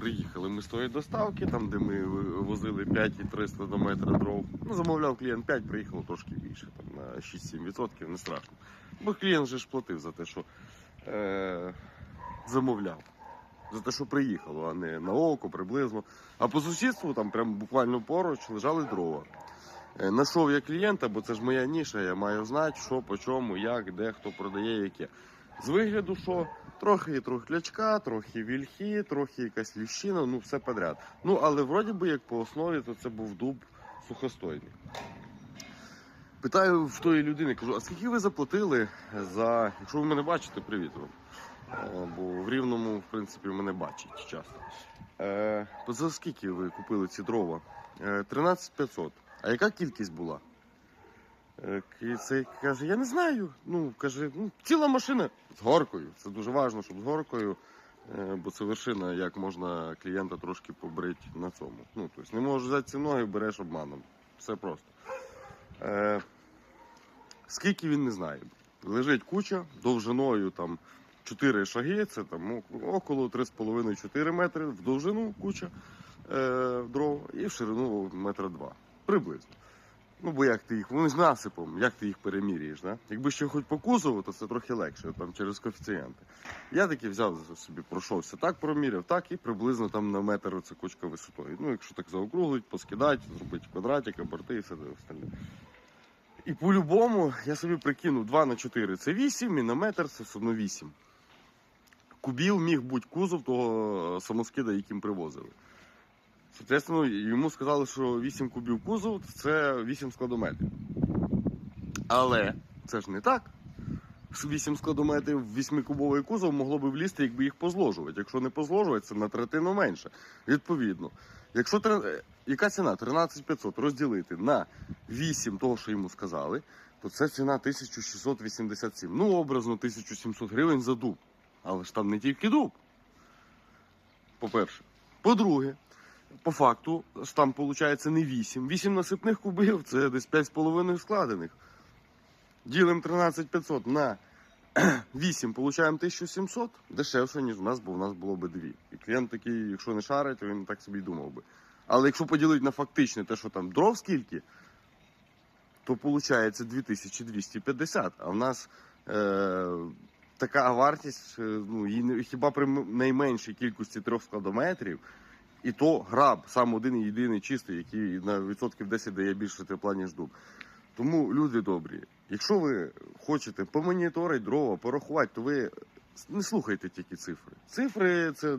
приїхали ми з тої доставки, там де ми возили 5,300 до метра дров. Ну, замовляв клієнт 5, приїхало трошки більше, там на 6-7%, не страшно. Бо клієнт же ж платив за те, що е, замовляв. За те, що приїхало, а не на око, приблизно. А по сусідству, там прям буквально поруч лежали дрова. Е, Нашов я клієнта, бо це ж моя ніша, я маю знати, що, по чому, як, де, хто продає, яке. З вигляду, що трохи трохлячка, трохи вільхи, трохи якась ліщина, ну все подряд. Ну, але вроді би, як по основі, то це був дуб сухостойний. Питаю в тої людини, кажу, а скільки ви заплатили за. Якщо ви мене бачите, привіт вам. Е, Бо в рівному, в принципі, мене бачать часто. Е, за скільки ви купили ці дрова? Е, 13 500. А яка кількість була? Е, к- Це каже, я не знаю. Ну, каже, ну, ціла машина з горкою. Це дуже важливо, щоб з горкою, е, бо це вершина, як можна клієнта трошки побрити на цьому. Ну, тобто не можеш взяти ці ноги, береш обманом. Все просто. Е, скільки він не знає. Лежить куча довжиною там 4 шаги, це там около 3,5-4 метри в довжину куча е, дров і в ширину метра два. Приблизно. Ну, бо як ти їх, вони з насипом, як ти їх переміряєш, да? Якби ще хоч по кузову, то це трохи легше, там через коефіцієнти. Я таки взяв собі, пройшовся так, проміряв, так, і приблизно там на метр це кучка висотою. Ну, якщо так заокруглить, поскидати, зробити квадратик, аборти і все остальне. І по-любому я собі прикинув 2 на 4 це 8, і на метр це все одно 8. Кубів міг бути кузов того самоскида, яким привозили. Соответственно, йому сказали, що 8 кубів кузов це 8 складометрів. Але це ж не так. 8 складометрів в 8-кубовий кузов могло би влізти, якби їх позложувати. Якщо не позложувати, це на третину менше. Відповідно, якщо е, яка ціна 13 500 розділити на 8 того, що йому сказали, то це ціна 1687. Ну, образно 1700 гривень за дуб. Але ж там не тільки дуб. По-перше. По-друге, по факту, там виходить не 8. 8 насипних кубів це десь 5,5 складених. Ділимо 13500 на 8, получаємо 1700, дешевше, ніж у нас, бо у нас було би 2. І клієнт такий, якщо не шарить, він так собі думав би. Але якщо поділити на фактичне те, що там дров скільки, то виходить 2250. А в нас е, така вартість, е, ну, її хіба при найменшій кількості трьох складометрів, і то граб, сам один і єдиний чистий, який на відсотків 10 дає більше тепла, ніж дуб. Тому, люди добрі, якщо ви хочете помоніторити дрова, порахувати, то ви не слухайте тільки цифри. Цифри це